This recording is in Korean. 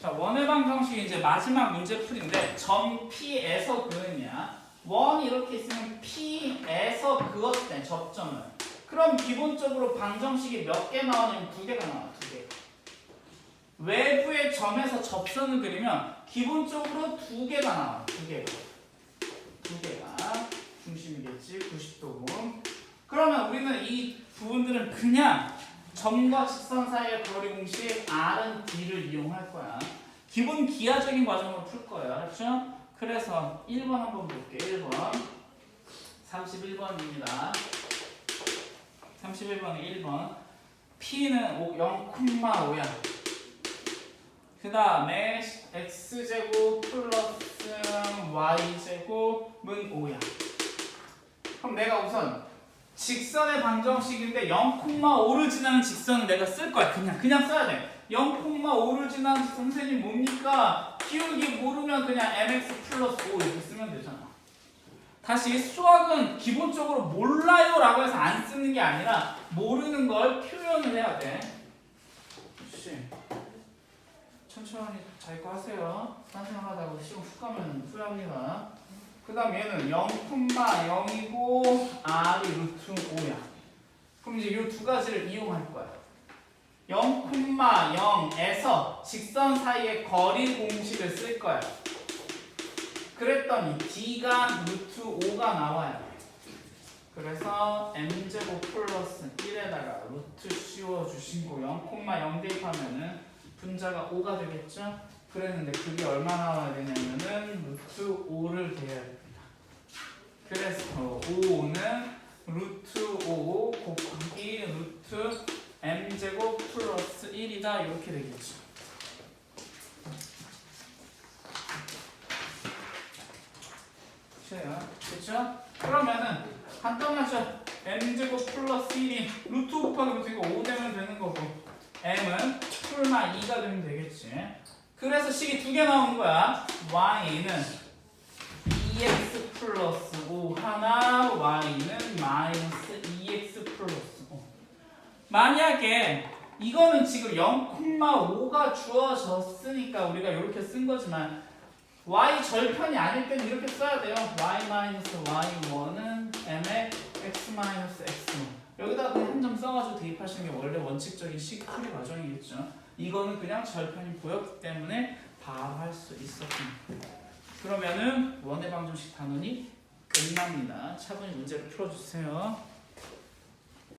자, 원의 방정식 이제 마지막 문제 풀인데 점 P에서 그음이야. 원이 이렇게 있으면 P에서 그었대 접점을. 그럼 기본적으로 방정식이 몇 개 나오냐면 두 개가 나와. 두 개. 외부의 점에서 접선을 그리면 기본적으로 두 개가 나와. 두 개가. 두 개가 중심이겠지. 90도고. 그러면 우리는 이 부분들은 그냥 점과 직선 사이의 거리 공식 R은 D를 이용할 거야. 기본 기하적인 과정으로 풀 거예요. 알았죠? 그래서 1번 한번 볼게. 1번. 31번입니다. 31번에 1번. P는 0,5야. 그 다음에 x제곱 플러스 y제곱은 5야. 그럼 내가 우선 직선의 방정식인데 0,5를 지나는 직선은 내가 쓸 거야. 그냥 그냥 써야 돼. 0,5를 지나는 선생님 뭡니까? 기울기 모르면 그냥 mx 플러스 5 이렇게 쓰면 되잖아. 다시 수학은 기본적으로 몰라요 라고 해서 안 쓰는 게 아니라 모르는 걸 표현을 해야 돼. 그렇지. 천천히 잘거 하세요. 딴 생각하다가 시험 훅 가면 후회합니다. 그 다음 얘는 0,0이고 R이 루트 5야. 이제 이 두 가지를 이용할 거야. 0,0에서 직선 사이의 거리 공식을 쓸 거야. 그랬더니 D가 루트 5가 나와요. 그래서 m제곱 플러스 1에다가 루트 씌워주시고 0,0 대입하면은 분자가 5가 되겠죠? 그랬는데 그게 얼마 나와야 되냐면은 루트 5를 대야 됩니다. 그래서 5는 루트 5 곱하기 루트 m제곱 1이다 이렇게 되겠죠. 그렇죠? 그러면은 간단하죠. m제곱 플러스 1이 루트 곱하기 루트가 5 되면 되는 거고 m은 풀마 2가 되면 되겠지. 그래서 식이 두 개 나오는 거야. y는 2x 플러스 5 하나, y는 마이너스 2x 플러스 5. 만약에 이거는 지금 0,5가 주어졌으니까 우리가 이렇게 쓴 거지만 y 절편이 아닐 때는 이렇게 써야 돼요. y 마이너스 y1은 m의 x 마이너스 x1. 여기다가 그냥 한 점 써가지고 대입하시는 게 원래 원칙적인 식 풀이 과정이겠죠. 이거는 그냥 절편이 보였기 때문에 바로 할 수 있었습니다. 그러면은 원의 방정식 단원이 끝납니다. 차분히 문제를 풀어주세요.